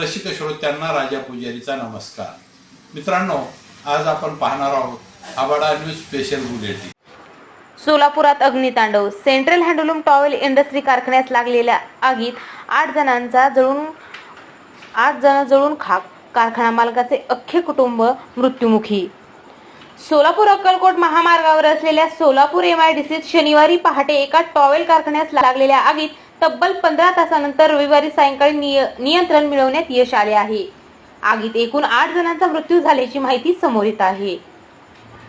रसिक श्रोत्यांना राजा पुजारीचा नमस्कार. मित्रांनो आज आपण पाहणार आहोत आबाडा न्यूज स्पेशल बुलेटिन. सोलापुरात अग्नितांडव सेंट्रल हँडलूम टॉवेल इंडस्ट्री कारखान्यात लागलेल्या आगीत आठ जणांचा जळून आठ जण जळून खाक कारखाना मालकाचे अख्खे कुटुंब मृत्युमुखी. सोलापूर अक्कलकोट महामार्गावर असलेल्या सोलापूर एम आय डी सीत शनिवारी पहाटे एका टॉवेल कारखान्यात लागलेल्या आगीत तब्बल पंधरा तासानंतर रविवारी सायंकाळी निय- नियंत्रण मिळवण्यात यश आले आहे. आगीत एकूण आठ जणांचा मृत्यू झाल्याची माहिती समोर येत आहे.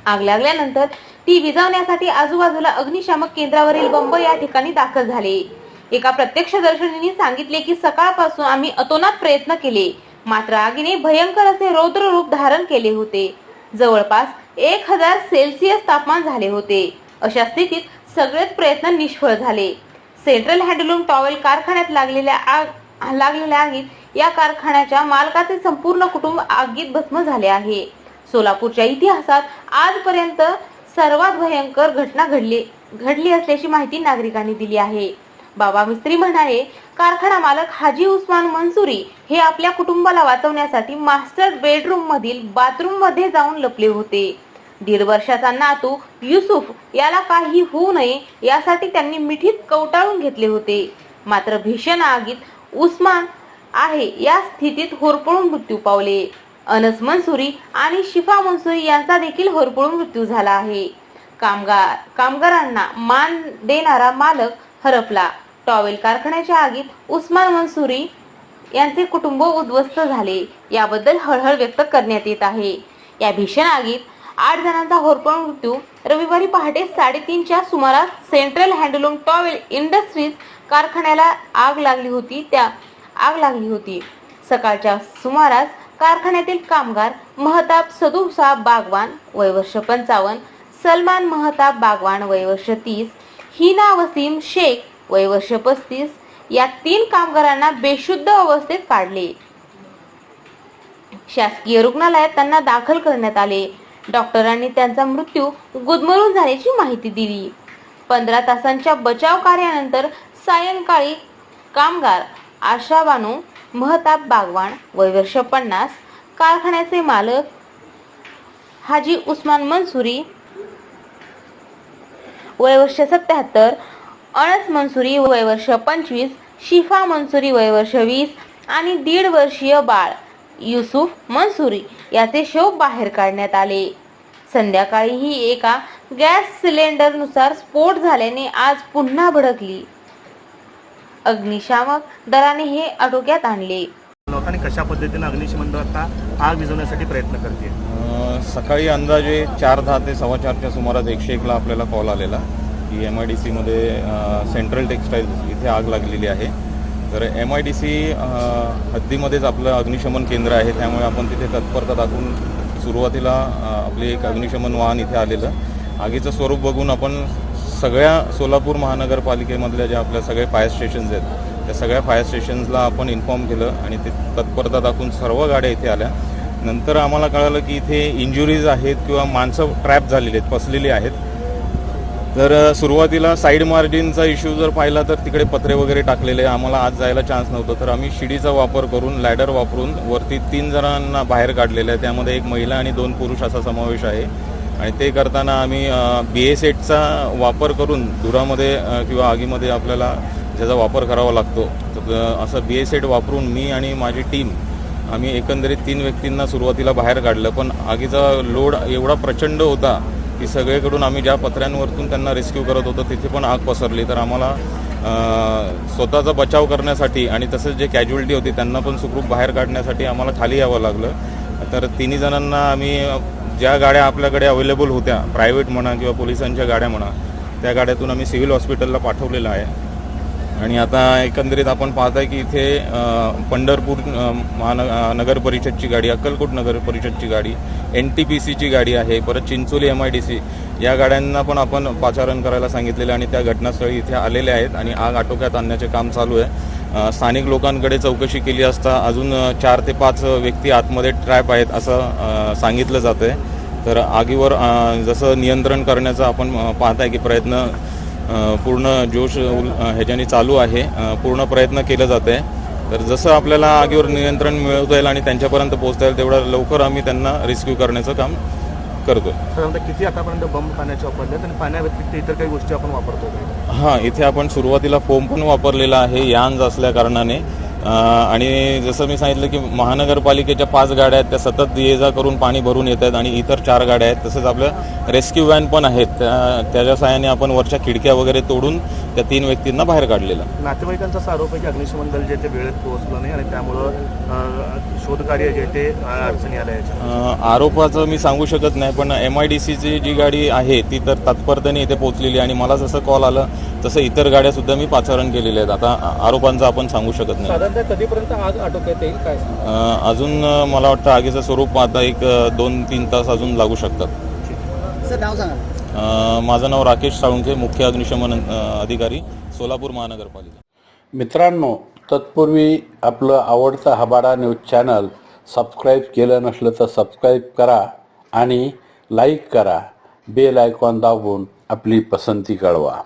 आग लागल्यानंतर ती विझवण्यासाठी आजूबाजूला अग्निशामक केंद्रावरील बंब या ठिकाणी दाखल झाले. एका प्रत्यक्षदर्शनीने सांगितले की सकाळपासून आम्ही अतोनात प्रयत्न केले. मात्र आगीने भयंकर असे रौद्र रूप धारण केले होते. जवळपास एक हजार सेल्सिअस तापमान झाले होते. अशा स्थितीत सगळेच प्रयत्न निष्फळ झाले. सेंट्रल हँडलूम टॉवेल कारखान्यात लागलेल्या आग लागलेल्या आगीत या कारखान्याच्या मालकाचे संपूर्ण कुटुंब आगीत भस्म झाले आहे. सोलापूरच्या इतिहासात आजपर्यंत सर्वात भयंकर घटना घडली घडली असल्याची माहिती नागरिकांनी दिली आहे. बाबा मिस्त्री म्हणाले कारखाना मालक हाजी उस्मान मंसुरी हे आपल्या कुटुंबाला वाचवण्यासाठी मास्टर बेडरूम मधील बाथरूममध्ये जाऊन लपले होते. दीड वर्षाचा नातू युसुफ याला काही होऊ नये यासाठी त्यांनी मिठीत कवटाळून घेतले होते. मात्र भीषण आगीत उस्मान आहे या स्थितीत होरपळून मृत्यू पावले. अनस मंसुरी आणि शिफा मंसुरी यांचा देखील होरपळून मृत्यू झाला आहे. कामगार कामगारांना मान देणारा मालक हरपला. टॉवेल कारखान्याच्या आगीत उस्मान मनसुरी यांचे कुटुंब उद्ध्वस्त झाले. याबद्दल हळहळ व्यक्त करण्यात येत आहे. या भीषण आगीत आठ जणांचा होरपळ मृत्यू. रविवारी पहाटे साडेतीनच्या सुमारास सेंट्रल हँडलूम टॉवेल इंडस्ट्रीज कारखान्याला आग लागली होती त्या आग लागली होती. सकाळच्या सुमारास कारखान्यातील कामगार महताब सदुसा बागवान वय वर्ष पंचावन्न सलमान महताब बागवान वय वर्ष तीस हिना वसीम शेख वय वर्ष पस्तीस या तीन कामगारांना बेशुद्ध अवस्थेत काढले. शासकीय रुग्णालयात त्यांना दाखल करण्यात आले. डॉक्टरांनी त्यांचा मृत्यू गुदमरून झाल्याची माहिती दिली. पंधरा तासांच्या बचाव कार्यानंतर सायंकाळी कामगार आशा बानू महताब बागवान वयवर्ष पन्नास कारखान्याचे मालक हाजी उस्मान मनसुरी वयवर्ष सत्याहत्तर अनस मनसुरी वयवर्ष पंचवीस शिफा मनसुरी वयवर्ष वीस आणि दीड वर्षीय बाळ युसुफ मंसुरी याचे शव बाहेर काढण्यात आले. संध्याकाळी ही एका गॅस सिलेंडरनुसार स्फोट झाल्याने आज पुन्हा भडकली. अग्निशामक दलाने हे आटोक्यात आणले. लोकांनी कशा पद्धतीने अग्निशमन आता आग विझवण्यासाठी प्रयत्न करते? सकाळी अंदाजे चार दहा ते सव्वा चारच्या सुमारास एकशे एकला आपल्याला कॉल आलेला. की एम आय डी सीमध्ये सेंट्रल टेक्स्टाईल्स इथे आग लागलेली आहे. तर एम आय डी सी हद्दीमध्येच आपलं अग्निशमन केंद्र आहे. त्यामुळे आपण तिथे तत्परता दाखवून सुरुवातीला आपले एक अग्निशमन वाहन इथे आलेलं. आगीचं स्वरूप बघून आपण सगळ्या सोलापूर महानगरपालिकेमधल्या ज्या आपल्या सगळे फायर स्टेशन्स आहेत त्या सगळ्या फायर स्टेशन्सला आपण इन्फॉर्म केलं आणि ते तत्परता दाखवून सर्व गाड्या इथे आल्या. नंतर आम्हाला कळालं की इथे इंजुरीज आहेत किंवा माणसं ट्रॅप झालेली आहेत फसलेली आहेत. तर सुरुवातीला साईड मार्जिनचा इश्यू जर पाहिला तर तिकडे पत्रे वगैरे टाकलेले आम्हाला आज जायला चान्स नव्हतं. तर आम्ही शिडीचा वापर करून लॅडर वापरून वरती तीन जणांना बाहेर काढलेलं आहे. त्यामध्ये एक महिला आणि दोन पुरुष असा समावेश आहे. आणि ते करताना आम्ही बी एस एटचा वापर करून धुरामध्ये किंवा आगीमध्ये आपल्याला ज्याचा वापर करावा लागतो तर असं बी एस एट वापरून मी आणि माझी टीम आम्ही एकंदरीत तीन व्यक्तींना सुरुवातीला बाहेर काढलं. पण आगीचा लोड एवढा प्रचंड होता की सगळीकडून आम्ही ज्या पत्र्यांवरतून त्यांना रेस्क्यू करत होतो तिथे पण आग पसरली. तर आम्हाला स्वतःचा बचाव करण्यासाठी आणि तसंच जे कॅज्युअलिटी होती त्यांना पण सुखरूप बाहेर काढण्यासाठी आम्हाला खाली यावं लागलं. तर तिन्ही जणांना आम्ही ज्या गाड्या आपल्याकडे अवेलेबल होत्या प्रायव्हेट म्हणा किंवा पोलिसांच्या गाड्या म्हणा त्या गाड्यातून आम्ही सिव्हिल हॉस्पिटलला पाठवलेलं आहे. आणि आता एकंदरीत आपण पाहताय की इथे पंढरपूर महान नगर परिषदची गाडी अक्कलकोट नगर परिषदची गाडी एन टी पी सीची गाडी आहे परत Chincholi M I D C या गाड्यांना पण आपण पाचारण करायला सांगितलेलं आणि त्या घटनास्थळी इथे आलेल्या आहेत आणि आग आटोक्यात आणण्याचे काम चालू आहे. स्थानिक लोकांकडे चौकशी केली असता अजून चार ते पाच व्यक्ती आतमध्ये ट्रॅप आहेत असं सांगितलं जातं आहे तर आगीवर जसं नियंत्रण करण्याचा आपण पाहताय की प्रयत्न पूर्ण जोश ह्याच्याने चालू आहे. पूर्ण प्रयत्न केलं जात आहे तर जसं आपल्याला आगीवर नियंत्रण मिळवता येईल आणि त्यांच्यापर्यंत पोहोचता येईल तेवढं लवकर आम्ही त्यांना रेस्क्यू करण्याचं काम करतो साधारणतः किती आतापर्यंत बंब पाण्याचे वापरले आणि पाण्याव्यतिरिक्त इतर काही गोष्टी आपण वापरतो? हां इथे आपण सुरुवातीला फोम पण वापरलेला आहे. यांज असल्या कारणाने. आणि जसं मी सांगितलं की महानगरपालिकेच्या पाच गाड्या आहेत त्या सतत ये जा करून पाणी भरून येत आहेत आणि इतर चार गाड्या आहेत. तसंच आपल्या रेस्क्यू व्हॅन पण आहेत. त्या- त्याच्या सहाय्याने आपण वरच्या खिडक्या वगैरे तोडून त्या तीन व्यक्तींना बाहेर काढलेलं. नातेवाईकांचा आरोप आहे की अग्निशमन दल जे ते वेळेत पोहोचलं नाही आणि त्यामुळं शोधकार्य जे ते अडचणी आरोपाचं मी सांगू शकत नाही पण एम आय डी सीची जी गाडी आहे ती तर तात्परतेने इथे पोहोचलेली आणि मला जसं कॉल आलं तसं इतर गाड्या सुद्धा मी पाचारण केलेल्या आहेत. आता आरोपांचं आपण सांगू शकत नाही. साधारणतः कधीपर्यंत आग आटोक्यात येईल काय? अजून मला वाटतं आगीचं स्वरूप आता एक दोन तीन तास अजून लागू शकतात. सर नाव सांगा. अं, माझं नाव राकेश साळुंखे मुख्य अग्निशमन अधिकारी सोलापूर महानगरपालिका. मित्रांनो तत्पूर्वी आपलं आवडतं हबाडा न्यूज चॅनल सबस्क्राईब केलं नसलं तर सबस्क्राईब करा आणि लाईक करा. बेल आयकॉन दाबून आपली पसंती कळवा.